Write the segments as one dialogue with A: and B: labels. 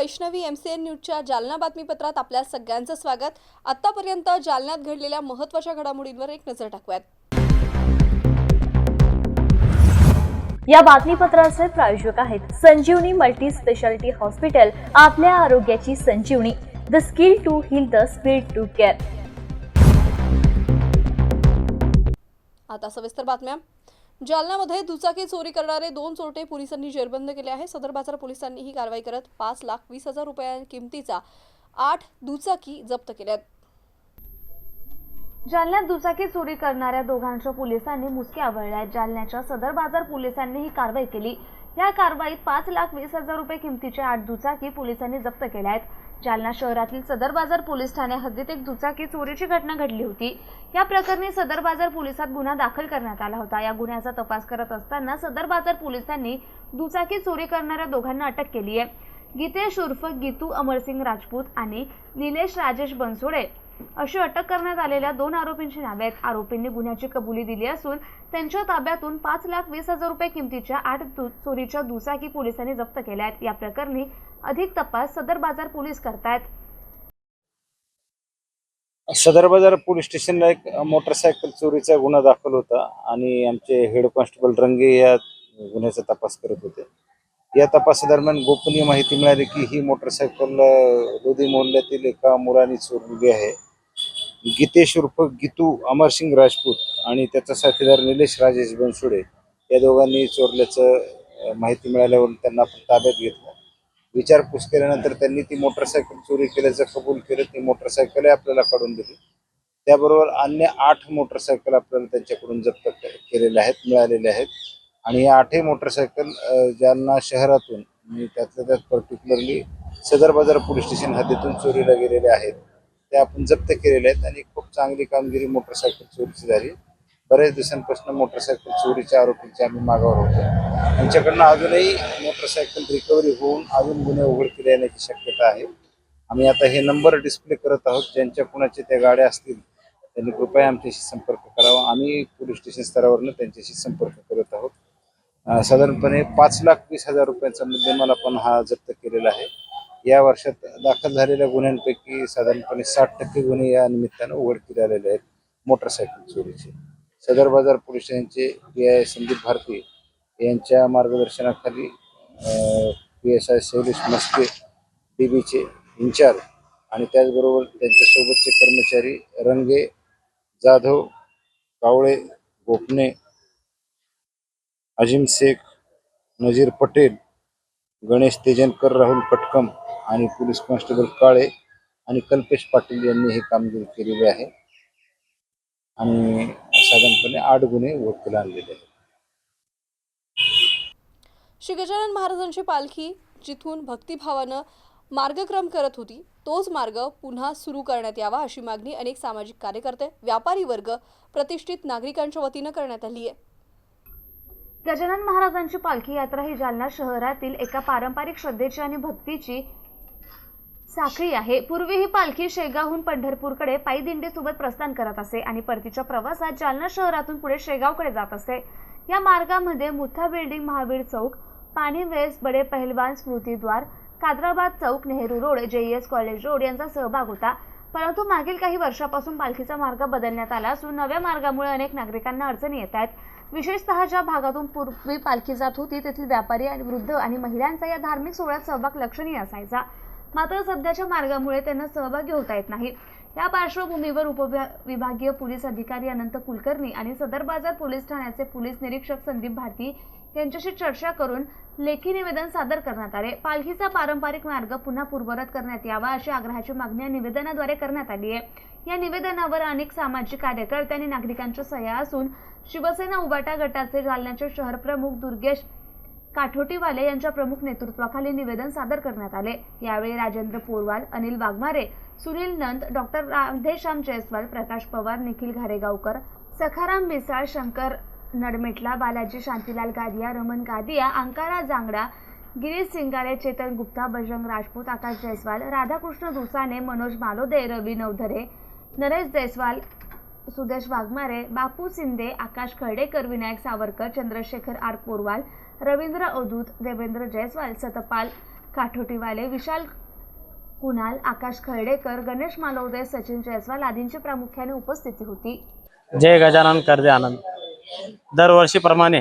A: Vaishnavi M C N न्यूजच्या जालना बातमीपत्रात आपल्या सगळ्यांचं स्वागत. आत्तापर्यंत जालन्यात घडलेल्या महत्त्वाच्या घडामोडींवर एक नजर टाकूयात.
B: या बातमीपत्राचे प्रायोजक आहेत संजीवनी मल्टी स्पेशालिटी हॉस्पिटल आपल्या आरोग्याची संजीवनी. The skill to heal the speed to care
A: आता सविस्तर बातम्या. जालन्यामध्ये दुचाकी चोरी करणारे दोन चोरटे पोलिसांनी जेरबंद केले आहे. सदर बाजार पोलिसांनी ही कारवाई करत पाच लाख वीस हजार रुपया किमतीचा आठ दुचाकी जप्त केल्यात
C: जालन्यात दुचाकी चोरी करणाऱ्या दोघांच्या पोलिसांनी मुसके आवळल्या आहेत. जालन्याच्या सदर बाजार पोलिसांनी ही कारवाई केली. या कारवाईत पाच लाख वीस हजार रुपये किमतीच्या आठ दुचाकी पोलिसांनी जप्त केल्या आहेत. जालना शहरातील सदर बाजार पोलीस ठाणे हद्दीत एक दुचाकी चोरीची घटना घडली होती. या प्रकरणी सदर बाजार पोलिसात गुन्हा दाखल करण्यात आला होता. या गुन्ह्याचा तपास करत असताना सदर बाजार पोलिसांनी दुचाकी चोरी करणाऱ्या दोघांना अटक केली आहे. गीतेश उर्फ गीतू अमरसिंग राजपूत आणि निलेश राजेश बनसोडे अशी अटक करण्यात आलेल्या दोन आरोपींची नावे आहेत. आरोपींनी गुन्ह्याची कबुली दिली असून त्यांच्या ताब्यातून पाच लाख वीस हजार रुपये किमतीच्या आठ दु- चोरीच्या दुचाकी पोलिसांनी जप्त केल्या आहेत. या प्रकरणी अधिक तपास सदर बाजार पोलीस करतायत.
D: सदर बाजार पोलीस स्टेशनला एक मोटरसायकल चोरीचा गुन्हा दाखल होता आणि आमचे हेड कॉन्स्टेबल रंगे या गुन्ह्याचा तपास करत होते. या तपासादरम्यान गोपनीय माहिती मिळाली की ही मोटरसायकल लोधी मोहल्ल्यातील एका मुलाने चोरलेली आहे. गीतेश उर्फ गीतू अमरसिंग राजपूत आणि त्याचा साथीदार निलेश राजेश बनसुडे या दोघांनी चोरल्याचं माहिती मिळाल्यावर त्यांना आपण ताब्यात घेतलं. विचारपूस केल्यानंतर त्यांनी ती मोटरसायकल चोरी केल्याचं कबूल केलं ती मोटरसायकल आपल्याला काढून दिली. त्याबरोबर अन्य आठ मोटरसायकल आपल्याला त्यांच्याकडून जप्त केलेल्या आहेत मिळालेल्या आहेत. आणि या आठही मोटरसायकल ज्यांना जालना शहरातून आणि त्यातल्या त्यात पर्टिक्युलरली सदर बाजार पोलीस स्टेशन हद्दीतून चोरीला गेलेले आहेत ते आपण जप्त केलेले आहेत. आणि खूप चांगली कामगिरी मोटरसायकल चोरीची झाली. बऱ्याच दिवसांपासून मोटरसायकल चोरीच्या आरोपींची आम्ही मागावर होतो त्यांच्याकडनं अजूनही मोटरसायकल रिकव्हरी होऊन अजून गुन्हे उघडकीला येण्याची शक्यता आहे. आम्ही आता हे नंबर डिस्प्ले करत आहोत. ज्यांच्या कुणाच्या त्या गाड्या असतील त्यांनी कृपया आमच्याशी संपर्क करावा. आम्ही पोलीस स्टेशन स्तरावरनं त्यांच्याशी संपर्क करत आहोत. साधारणपणे पाच लाख वीस हजार रुपयांचा मुद्देमाल आपण हा जप्त केलेला आहे. या वर्षात दाखल झालेल्या गुन्ह्यांपैकी साधारणपणे साठ टक्के गुन्हे या निमित्तानं उघडकीला आलेले आहेत मोटरसायकल चोरीचे. सदर बाजार पोलीस स्टेशनचे पी आय संदीप भारती यांच्या मार्गदर्शनाखाली P S I Shailesh Maske D बीचे इन्चार्ज आणि त्याचबरोबर त्यांच्यासोबतचे कर्मचारी रंगे जाधव कावळे गोपने अजिम शेख नजीर पटेल गणेश तेजनकर राहुल कटकम आणि पोलीस कॉन्स्टेबल काळे आणि कल्पेश पाटील यांनी ही कामगिरी केलेली आहे आणि साधारणपणे आठ गुन्हे उघडकीला आणलेले आहेत.
A: श्री गजानन महाराजांची पालखी जिथून भक्तिभावानं मार्गक्रम करत होती तोच मार्ग पुन्हा सुरू करण्यात यावा अशी मागणी अनेक सामाजिक कार्यकर्ते व्यापारी वर्ग प्रतिष्ठित नागरिकांच्या वतीनं करण्यात आली आहे.
C: गजानन महाराजांची पालखी यात्रा ही जालना शहरातील एका पारंपरिक श्रद्धेची आणि भक्तीची साखळी आहे. पूर्वी ही पालखी शेगावहून पंढरपूरकडे पायी दिंडीसोबत प्रस्थान करत असे आणि परतीच्या प्रवासात जालना शहरातून पुढे शेगावकडे जात असे. या मार्गामध्ये Mutha building Mahavir Chowk Pani Ves Bade Pahalwan स्मृतीद्वार Kadrabad Chowk Nehru road J S college road यांचा सहभाग होता. परंतु मागील काही वर्षापासून पालखीचा मार्ग बदलण्यात आला असून नव्या मार्गामुळे अनेक नागरिकांना अडचणी येत आहेत. विशेषतः ज्या भागातून पूर्वी पालखी जात होती तेथील व्यापारी आणि वृद्ध आणि महिलांचा या धार्मिक सोहळ्यात सहभाग लक्षणीय असायचा. मात्र सध्याच्या मार्गामुळे त्यांना सहभागी होता येत नाही. या पार्श्वभूमीवर उपविभागीय पोलीस अधिकारी अनंत कुलकर्णी आणि सदर बाजार पोलीस ठाण्याचे पोलीस निरीक्षक संदीप भारती यांच्याशी चर्चा करून लेखी निवेदन सादर करण्यात आले. पालखीचा पारंपरिक मार्ग पुन्हा पूर्ववत करण्यात यावा अशी आग्रहाची मागणी या निवेदनाद्वारे करण्यात आली आहे. या निवेदनावर अनेक सामाजिक कार्यकर्ते आणि नागरिकांच्या सह्या असून शिवसेना उबाटा गटाचे जालन्याचे शहर प्रमुख दुर्गेश काठोटीवाले यांच्या प्रमुख नेतृत्वाखाली निवेदन सादर करण्यात आले. यावेळी राजेंद्र पोरवाल अनिल वाघमारे सुनील नंद डॉक्टर राधेश्याम जयस्वाल प्रकाश पवार निखिल घारेगावकर सखाराम मिसाळ शंकर नडमेटला बालाजी शांतीलाल गादिया रमन गादिया अंकारा जांगडा गिरीश सिंगारे चेतन गुप्ता बजरंग राजपूत आकाश जयस्वाल राधाकृष्ण दुसाने मनोज मालोदे रवी नवधरे नरेश जयस्वाल सुदेश वाघमारे बापू शिंदे आकाश खर्डेकर विनायक सावरकर चंद्रशेखर आर पोरवाल रवींद्र अवधूत देवेंद्र जयस्वाल सतपाल काठोटीवाले विशाल कुणाल आकाश खर्डेकर गणेश मालवदे सचिन जयस्वाल आदींची प्रामुख्याने उपस्थिती होती.
E: जय गजानन करदे आनंद. दरवर्षीप्रमाणे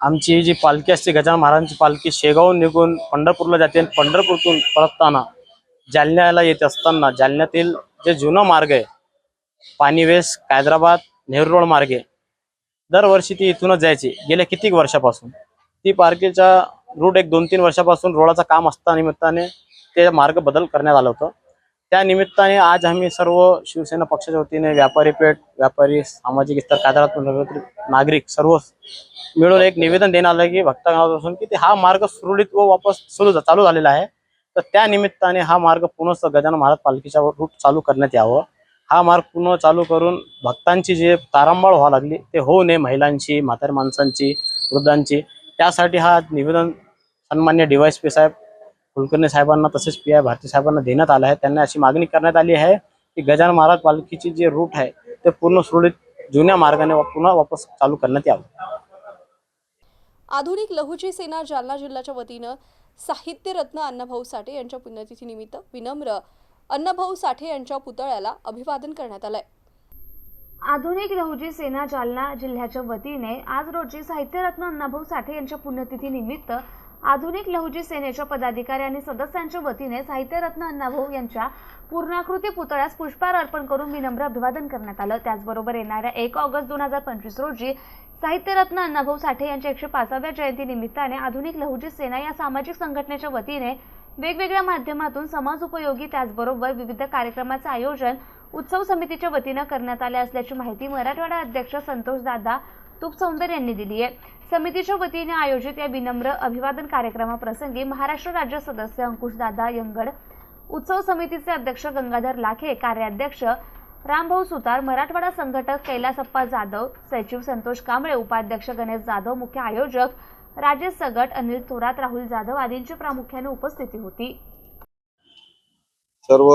E: आमची जी पालखी असते गजानन महाराजांची पालखी शेगावून निघून पंढरपूरला जाते. आणि पंढरपूरतून परतताना जालन्याला येत असताना जालन्यातील जे जुना मार्ग आहे पाणीवेस हैदराबाद नेहरू रोड मार्गे दरवर्षी ती इथूनच जायची. गेल्या कितीक वर्षापासून? ती पालखीचा रूट एक दोन तीन वर्षापासून रोडाचं काम असता निमित्ताने ते मार्ग बदल करण्यात आलं होतं. त्या निमित्ताने आज आम्ही सर्व शिवसेना पक्षाच्या वतीने व्यापारी पेठ व्यापारी सामाजिक स्तर कायद्यातून नागरिक सर्व मिळून एक निवेदन देण्यात आलं की भक्तगणापासून की ते हा मार्ग सुरळीत व वापस सुरू झा- चालू झालेला आहे. तर त्या निमित्ताने हा मार्ग पुन्हा गजानन महाराज पालखीच्या रूट चालू करण्यात यावं. हा मार्ग पुन्हा चालू करून भक्तांची जे तारांबळ व्हावं लागली ते होऊ नये महिलांची म्हातारी माणसांची वृद्धांची. त्यासाठी हा निवेदन सन्मान्य डीवायस पी साहेब कुलकर्णी साहेबांना तसेच पी आय भारती साहेबांना देण्यात आलं आहे. त्यांना अशी मागणी करण्यात आली आहे की गजानन महाराज पालखीची जे रूट आहे ते पूर्ण सुरळीत जुन्या मार्गाने पुन्हा वापस चालू करण्यात यावं.
A: आधुनिक लघुची सेना जालना जिल्ह्याच्या वतीनं साहित्यरत्न अण्णाभाऊ साठे यांच्या पुण्यतिथीनिमित्त विनम्र अण्णाभाऊ साठे यांच्या पुतळ्याला अभिवादन करण्यात आलंय.
C: आधुनिक लहुजी सेना जालना जिल्ह्याच्या वतीने आज रोजी साहित्यरत्न अण्णाभाऊ साठे यांच्या पुण्यतिथी निमित्त आधुनिक लहुजी सेनेच्या पदाधिकारी आणि सदस्यांच्या वतीने साहित्यरत्न अण्णाभाऊ यांच्या पूर्णाकृती पुतळ्यास पुष्पहार अर्पण करून विनम्र अभिवादन करण्यात आलं. त्याचबरोबर येणाऱ्या एक ऑगस्ट दोन हजार पंचवीस रोजी साहित्यरत्न अण्णाभाऊ साठे यांच्या एकशे पाचव्या जयंती निमित्ताने आधुनिक लहुजी सेना या सामाजिक संघटनेच्या वतीने वेगवेगळ्या माध्यमातून समाज उपयोगी त्याचबरोबर विविध कार्यक्रमाचं आयोजन उत्सव समितीच्या वतीनं करण्यात आले असल्याची माहिती मराठवाडा अध्यक्ष संतोष दादा तुपसौंदर यांनी दिली आहे. समितीच्या वतीने आयोजित या विनम्र अभिवादन कार्यक्रमाप्रसंगी महाराष्ट्र राज्य सदस्य अंकुशदादा यंगड उत्सव समितीचे अध्यक्ष गंगाधर लाखे कार्याध्यक्ष रामभाऊ सुतार मराठवाडा संघटक कैलासप्पा जाधव सचिव संतोष कांबळे उपाध्यक्ष गणेश जाधव मुख्य आयोजक राजेश सगट अनिल थोरात राहुल जाधव आदींची प्रामुख्याने उपस्थिती होती.
F: सर्व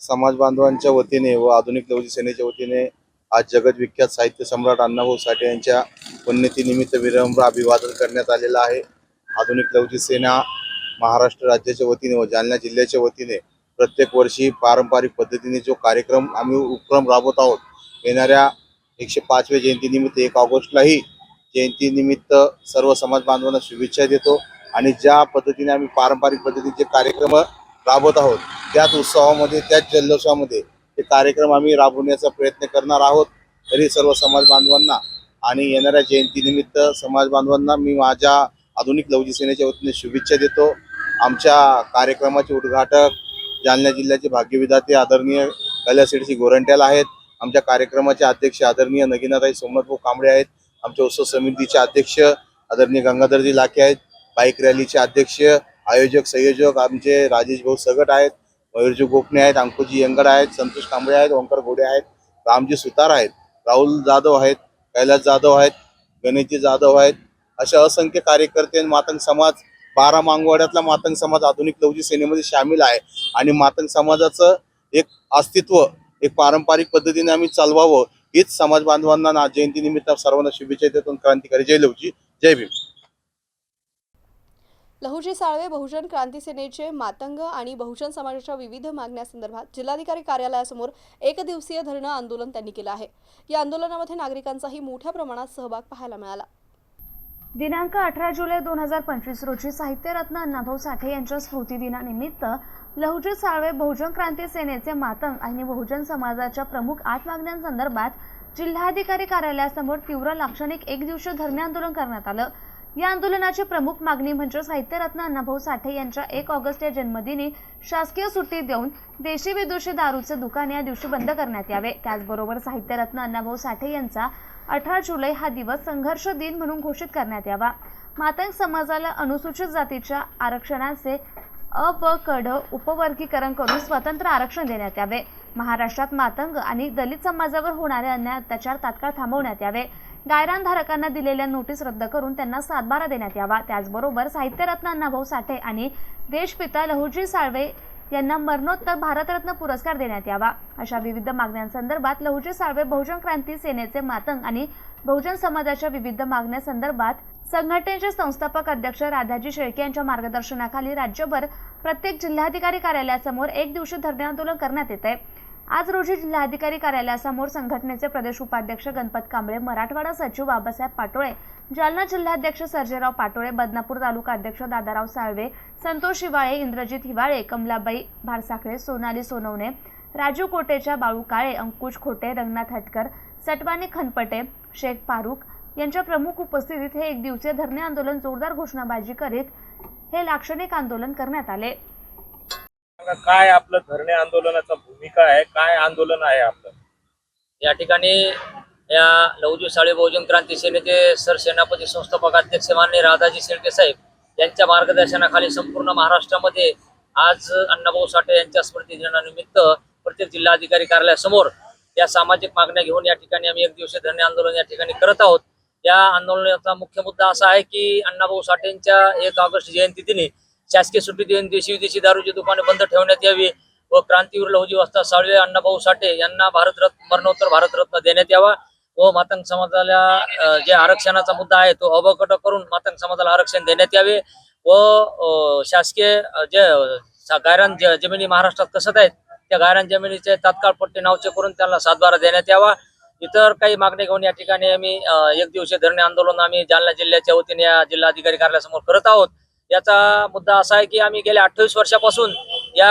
F: समाज बांधवांच्या वतीने व आधुनिक लवजी सेनेच्या वतीने आज जगतविख्यात साहित्य सम्राट अण्णाभाऊ साठे यांच्या पुण्यतिनिमित्त विनम्र अभिवादन करण्यात आलेलं आहे. आधुनिक लवजी सेना महाराष्ट्र राज्याच्या वतीने व जालना जिल्ह्याच्या वतीने प्रत्येक वर्षी पारंपरिक पद्धतीने जो कार्यक्रम आम्ही उपक्रम राबवत आहोत येणाऱ्या एकशे पाचव्या जयंतीनिमित्त एक ऑगस्टलाही जयंतीनिमित्त सर्व समाज बांधवांना शुभेच्छा देतो आणि ज्या पद्धतीने आम्ही पारंपरिक पद्धतीचे कार्यक्रम राबवत आहोत त्याच उत्सवामध्ये त्याच जल्लोषामध्ये हे कार्यक्रम आम्ही राबवण्याचा प्रयत्न करणार आहोत. तरी सर्व समाज बांधवांना आणि येणाऱ्या जयंतीनिमित्त समाज बांधवांना मी माझ्या आधुनिक लवजी सेनेच्या वतीने शुभेच्छा देतो. आमच्या कार्यक्रमाचे उद्घाटक जालना जिल्ह्याचे भाग्यविधाते आदरणीय कैलासशेठजी गोरंट्याल आहेत. आमच्या कार्यक्रमाचे अध्यक्ष आदरणीय नगिनाताई सोमनाथभाऊ कांबळे आहेत. आमच्या उत्सव समितीचे अध्यक्ष आदरणीय गंगाधरजी लाखे आहेत. बाईक रॅलीचे अध्यक्ष आयोजक संयोजक आमचे राजेश भाऊ सगट आहेत. मयूरजी गोपणे आहेत अंकुजी यंगड आहेत संतोष कांबळे आहेत ओंकार घोडे आहेत रामजी सुतार आहेत राहुल जाधव आहेत कैलास जाधव आहेत गणेशजी जाधव आहेत. अशा असंख्य कार्यकर्ते आणि मातंग समाज बारा मांगवाड्यातला मातंग समाज आधुनिक लवजी सेनेमध्ये सामील आहे. आणि मातंग समाजाचं एक अस्तित्व एक पारंपरिक पद्धतीने आम्ही चालवावं हीच समाज बांधवांना ना जयंतीनिमित्त सर्वांना शुभेच्छा देतो क्रांतिकारी. जय लवजी जय भीम.
A: लहुजी साळवे बहुजन क्रांती सेनेचे मातंग आणि बहुजन समाजाच्या विविध मागण्यासंदर्भात जिल्हाधिकारी कार्यालयासमोर एक दिवसीय धरणं आंदोलन त्यांनी केलं आहे. या आंदोलनामध्ये नागरिकांचाही मोठ्या प्रमाणात सहभाग पाहायला मिळाला.
C: दिनांक अठरा जुलै दोन हजार पंचवीस रोजी साहित्यरत्न अण्णाभाऊ साठे यांच्या स्मृतिदिनानिमित्त लहुजी साळवे बहुजन क्रांती सेनेचे मातंग आणि बहुजन समाजाच्या प्रमुख आठ मागण्यांसंदर्भात जिल्हाधिकारी कार्यालयासमोर तीव्र लाक्षणिक एक दिवसीय धरणे आंदोलन करण्यात आलं. या आंदोलनाची प्रमुख मागणी म्हणजे साहित्यरत्न अण्णाभाऊ साठे यांच्या एक ऑगस्ट या जन्मदिनी शासकीय सुट्टी देऊन देशी विदेशी दारूचे दुकान या दिवशी बंद करण्यात यावे. त्याचबरोबर साहित्यरत्न अण्णाभाऊ साठे यांचा अठरा जुलै हा दिवस संघर्ष दिन म्हणून घोषित करण्यात यावा. मातंग समाजाला अनुसूचित जातीच्या आरक्षणाचे अ ब उपवर्गीकरण करून स्वतंत्र आरक्षण देण्यात यावे. महाराष्ट्रात मातंग आणि दलित समाजावर होणारे अन्याय अत्याचार तात्काळ थांबवण्यात यावे. गायरानधारकांना दिलेल्या नोटीस रद्द करून त्यांना सातबारा देण्यात यावा. त्याचबरोबर साहित्यरत्न अण्णाभाऊ साठे आणि देशपिता लहुजी साळवे यांना मरणोत्तर भारतरत्न पुरस्कार देण्यात यावा. अशा विविध मागण्यांसंदर्भात लहुजी साळवे बहुजन क्रांती सेनेचे मातंग आणि बहुजन समाजाच्या विविध मागण्यासंदर्भात संघटनेचे संस्थापक अध्यक्ष राधाजी शेळके यांच्या मार्गदर्शनाखाली राज्यभर प्रत्येक जिल्हाधिकारी कार्यालयासमोर एक दिवशी धरणे आंदोलन करण्यात येत आहे आज रोजी जिल्हाधिकारी कार्यालयासमोर संघटनेचे प्रदेश उपाध्यक्ष गणपत कांबळे मराठवाडा सचिव बाबासाहेब पाटोळे जालना जिल्हाध्यक्ष सर्जेराव पाटोळे बदनापूर तालुका अध्यक्ष दादाराव साळवे संतोष हिवाळे इंद्रजित हिवाळे कमलाबाई भारसाखळे सोनाली सोनवणे राजू कोटेच्या बाळू काळे अंकुश खोटे रंगनाथ हटकर सटवानी खनपटे शेख फारुख यांच्या प्रमुख उपस्थितीत हे एक दिवसीय धरणे आंदोलन जोरदार घोषणाबाजी करीत हे लाक्षणिक आंदोलन करण्यात आले.
G: सांगा, काय आपलं धरणे आंदोलनाचा भूमिका आहे? काय आंदोलन आहे आपलं?
H: या ठिकाणी या लवजू साळे बहुजन क्रांती सेनेचे सरसेनापती संस्थापक अध्यक्ष मान्य राधाजी शेळके साहेब यांच्या मार्गदर्शनाखाली संपूर्ण महाराष्ट्रामध्ये आज अण्णाभाऊ साठे यांच्या स्मृती दिनानिमित्त प्रत्येक जिल्हाधिकारी कार्यालयासमोर या सामाजिक मागण्या घेऊन या ठिकाणी आम्ही एक दिवसीय धरणे आंदोलन या ठिकाणी करत आहोत. या आंदोलनाचा मुख्य मुद्दा असा आहे की अण्णाभाऊ साठेंच्या एक ऑगस्ट जयंती दिनी शासकीय सुट्टी देऊन देशी विदेशी दारूची दुकाने बंद ठेवण्यात यावी व क्रांतीवीर लहुजी वस्ता साळवे अण्णाभाऊ साठे यांना भारतरत्न मरणोत्तर भारतरत्न देण्यात यावा व मातंग समाजाला जे आरक्षणाचा मुद्दा आहे तो अवकट करून मातंग समाजाला आरक्षण देण्यात यावे व शासकीय जे गायरान ज- जमिनी महाराष्ट्रात कसत आहेत त्या गायरान जमिनीचे तात्काळ पट्टे नावचे करून त्यांना सातबारा देण्यात यावा. इतर काही मागणी घेऊन या ठिकाणी आम्ही एक दिवसीय धरणे आंदोलन आम्ही जालना जिल्ह्याच्या वतीने या जिल्हाधिकारी कार्यालयासमोर करत आहोत. याचा मुद्दा असा आहे की आम्ही गेल्या अठ्ठावीस वर्षापासून या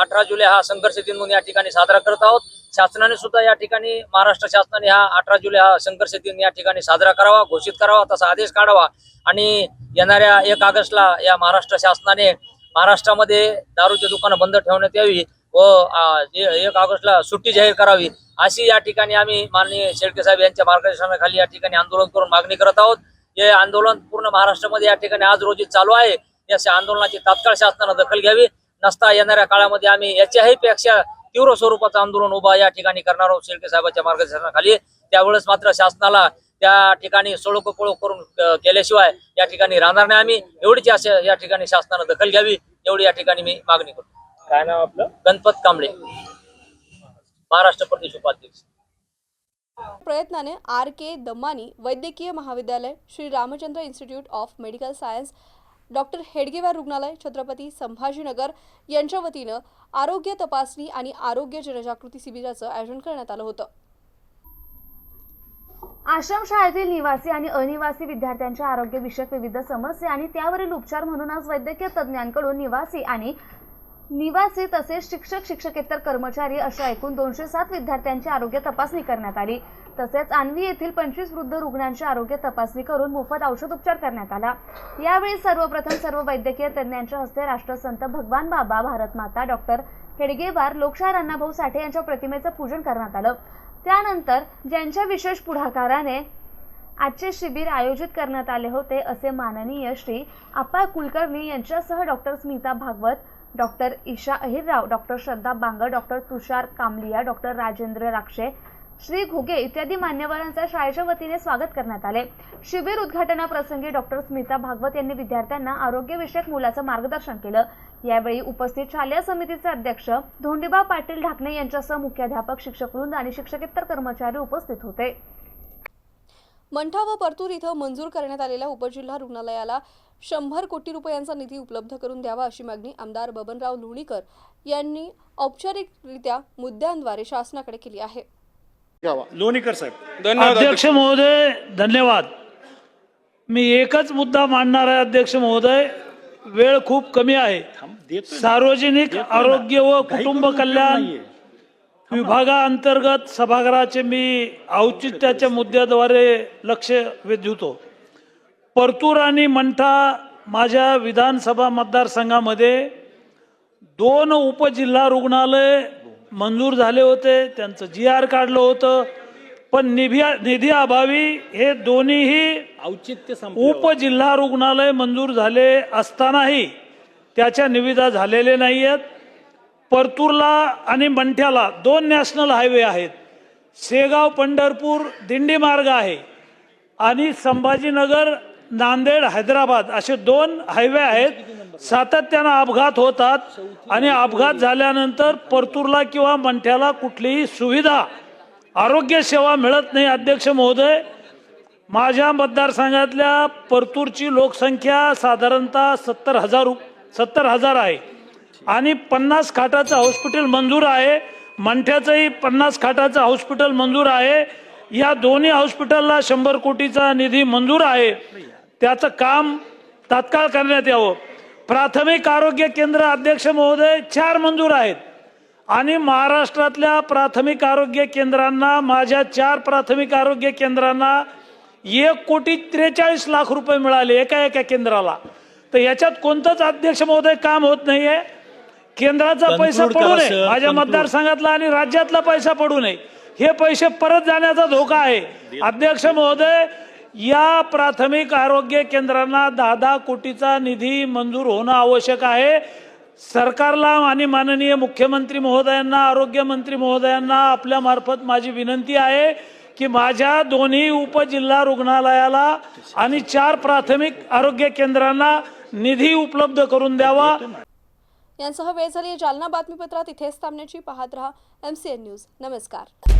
H: अठरा जुलै हा संघर्ष दिन म्हणून या ठिकाणी साजरा करत आहोत. शासनाने सुद्धा या ठिकाणी महाराष्ट्र शासनाने हा अठरा जुलै हा संघर्ष दिन या ठिकाणी साजरा करावा घोषित करावा तसा आदेश काढावा. आणि येणाऱ्या एक ऑगस्टला या महाराष्ट्र शासनाने महाराष्ट्रामध्ये दारूची दुकानं बंद ठेवण्यात यावी व एक ऑगस्टला सुट्टी जाहीर करावी अशी या ठिकाणी आम्ही माननीय शेळके साहेब यांच्या मार्गदर्शनाखाली या ठिकाणी आंदोलन करून मागणी करत आहोत. हे आंदोलन पूर्ण महाराष्ट्रामध्ये या ठिकाणी आज रोजी चालू आहे. या आंदोलनाची तात्काळ शासनानं दखल घ्यावी. नसता येणाऱ्या काळामध्ये आम्ही याच्याही पेक्षा तीव्र स्वरूपाचं आंदोलन उभा या ठिकाणी करणार आहोत शेळके साहेबांच्या मार्गदर्शनाखाली. त्यावेळेस मात्र शासनाला त्या ठिकाणी सोळोकपोळ करून केल्याशिवाय या ठिकाणी राहणार नाही आम्ही. एवढीच अशा या ठिकाणी शासनानं दखल घ्यावी एवढी या ठिकाणी मी मागणी करतो.
G: काय नाव आपलं?
H: गणपत कांबळे. महाराष्ट्र प्रदेश उपाध्यक्ष.
A: प्रयत्नाने आर के दम्मानी वैद्यकीय महाविद्यालय Shri Ramchandra institute of medical science doctor Hedgewar रुग्णालय छत्रपती संभाजीनगर यांच्या वतीनं आरोग्य तपासणी आणि आरोग्य जनजागृती शिबिराचं आयोजन करण्यात आलं होतं.
C: आश्रम शाळेतील निवासी आणि अनिवासी विद्यार्थ्यांच्या आरोग्यविषयक विविध समस्या आणि त्यावरील उपचार म्हणून आज वैद्यकीय तज्ज्ञांकडून निवासी आणि निवासी तसेच शिक्षक शिक्षकेतर कर्मचारी अशा एकूण दोनशे सात विद्यार्थ्यांची आरोग्य तपासणी करण्यात आली. तसेच आणवी येथील पंचवीस वृद्ध रुग्णांची आरोग्य तपासणी करून मोफत औषधोपचार करण्यात आला. यावेळी सर्वप्रथम सर्व वैद्यकीय तज्ज्ञांच्या हस्ते राष्ट्रसंत भगवान बाबा भारतमाता डॉक्टर हेडगेवार लोकशाहीर अण्णाभाऊ साठे यांच्या प्रतिमेचं पूजन करण्यात आलं. त्यानंतर ज्यांच्या विशेष पुढाकाराने आजचे शिबिर आयोजित करण्यात आले होते असे माननीय श्री अप्पा कुलकर्णी यांच्यासह doctor Smita Bhagwat doctor Isha Ahirrao doctor Shraddha Bangar doctor Tushar Kamaliya doctor Rajendra Rakshe Shri Ghuge इत्यादी मान्यवरांचा शाळेच्या वतीने स्वागत करण्यात आले. शिबिर उद्घाटनाप्रसंगी डॉक्टर स्मिता भागवत यांनी विद्यार्थ्यांना आरोग्यविषयक मुलाचं मार्गदर्शन केलं. यावेळी उपस्थित शालेय समितीचे अध्यक्ष धोंडीबा पाटील ढाकणे यांच्यासह मुख्याध्यापक शिक्षक वृंद आणि शिक्षकेतर कर्मचारी उपस्थित होते.
A: मंठा व परतूर इथं मंजूर करण्यात आलेल्या उपजिल्हा रुग्णालयाला शंभर कोटी रुपयांचा निधी उपलब्ध करून द्यावा अशी मागणी आमदार बबनराव लोणीकर यांनी औपचारिकरित्या मुद्द्यांद्वारे शासनाकडे केली आहे.
I: लोणीकर साहेब.
J: अध्यक्ष महोदय धन्यवाद. मी एकच मुद्दा मांडणार आहे अध्यक्ष महोदय. वेळ खूप कमी आहे. सार्वजनिक आरोग्य व कुटुंब कल्याण विभागाअंतर्गत सभागृहाचे मी औचित्याच्या मुद्द्याद्वारे लक्ष वेधतो. परतूर आणि मंठा माझ्या विधानसभा मतदारसंघामध्ये दोन उपजिल्हा रुग्णालय मंजूर झाले होते त्यांचं जी आर काढलं होतं पण निधी निधी अभावी हे दोन्हीही
I: औचित्य
J: उपजिल्हा रुग्णालय मंजूर झाले असतानाही त्याच्या निविदा झालेल्या नाही आहेत परतूरला आणि मंठ्याला दोन नॅशनल हायवे आहेत. शेगाव पंढरपूर दिंडी मार्ग आहे. आणि संभाजीनगर नांदेड हैदराबाद असे दोन हायवे आहेत. सातत्यानं अपघात होतात आणि अपघात झाल्यानंतर परतूरला किंवा मंठ्याला कुठलीही सुविधा आरोग्य सेवा मिळत नाही अध्यक्ष महोदय. माझ्या मतदारसंघातल्या परतूरची लोकसंख्या साधारणतः सत्तर हजार सत्तर हजार आहे. आणि पन्नास खाटाचं हॉस्पिटल मंजूर आहे. मंठ्याचंही पन्नास खाटाचं हॉस्पिटल मंजूर आहे. या दोन्ही हॉस्पिटलला शंभर कोटीचा निधी मंजूर आहे. त्याचं काम तात्काळ करण्यात यावं. प्राथमिक आरोग्य केंद्र अध्यक्ष महोदय चार मंजूर आहेत. आणि महाराष्ट्रातल्या प्राथमिक आरोग्य केंद्रांना माझ्या चार प्राथमिक आरोग्य केंद्रांना एक कोटी त्रेचाळीस लाख रुपये मिळाले एका एका केंद्राला. तर याच्यात कोणतंच अध्यक्ष महोदय काम होत नाहीये. केंद्राचा पैसा पडू नये. माझ्या मतदारसंघातला आणि राज्यातला पैसा पडू नये. हे पैसे परत जाण्याचा धोका आहे. अध्यक्ष महोदय या प्राथमिक आरोग्य केंद्रांना दहा दहा कोटीचा निधी मंजूर होणं आवश्यक आहे. सरकारला आणि माननीय मुख्यमंत्री महोदयांना आरोग्यमंत्री महोदयांना आपल्यामार्फत माझी विनंती आहे की माझ्या दोन्ही उपजिल्हा रुग्णालयाला आणि चार प्राथमिक आरोग्य केंद्रांना निधी उपलब्ध करून द्यावा.
K: यांसह वेळ झाली. जालना बातमीपत्रात इथेच थांबण्याची पाहत रहा. M C N news. नमस्कार.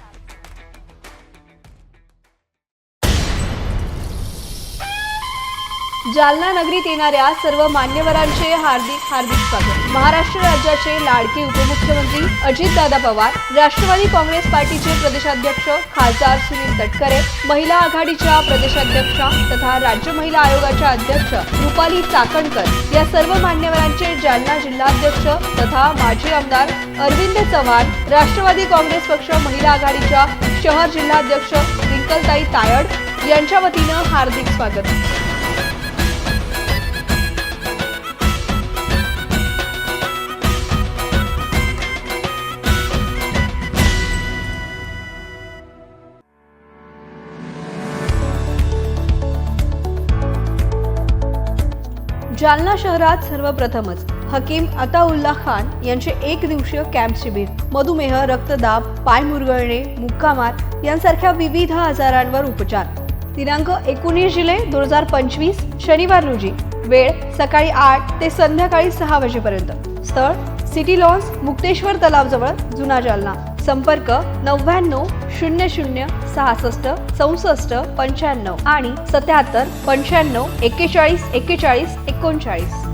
K: जालना नगरीत येणाऱ्या सर्व मान्यवरांचे हार्दिक हार्दिक स्वागत. महाराष्ट्र राज्याचे लाडके उपमुख्यमंत्री अजितदादा पवार राष्ट्रवादी काँग्रेस पार्टीचे प्रदेशाध्यक्ष खासदार सुनील तटकरे महिला आघाडीच्या प्रदेशाध्यक्षा तथा राज्य महिला आयोगाच्या अध्यक्ष रुपाली चाकणकर या सर्व मान्यवरांचे जालना जिल्हाध्यक्ष तथा माजी आमदार अरविंद चव्हाण राष्ट्रवादी काँग्रेस पक्ष महिला आघाडीच्या शहर जिल्हाध्यक्ष रिंकलताई तायड यांच्या वतीनं हार्दिक स्वागत. जालना शहरात सर्वप्रथमच हकीम अताउल्ला खान यांचे एक दिवसीय कॅम्प शिबिर मधुमेह रक्तदाब पाय मुरगळणे मुक्कामार यांसारख्या विविध आजारांवर उपचार. दिनांक एकोणीस जुलै दोन हजार पंचवीस शनिवार रोजी वेळ सकाळी आठ ते संध्याकाळी सहा वाजेपर्यंत. स्थळ सिटी लॉन्स मुक्तेश्वर तलावजवळ जुना जालना. संपर्क नव्याण्णव शून्य शून्य सहासष्ट चौसष्ट पंच्याण्णव आणि सत्याहत्तर पंच्याण्णव एक्केचाळीस एक्केचाळीस एकोणचाळीस.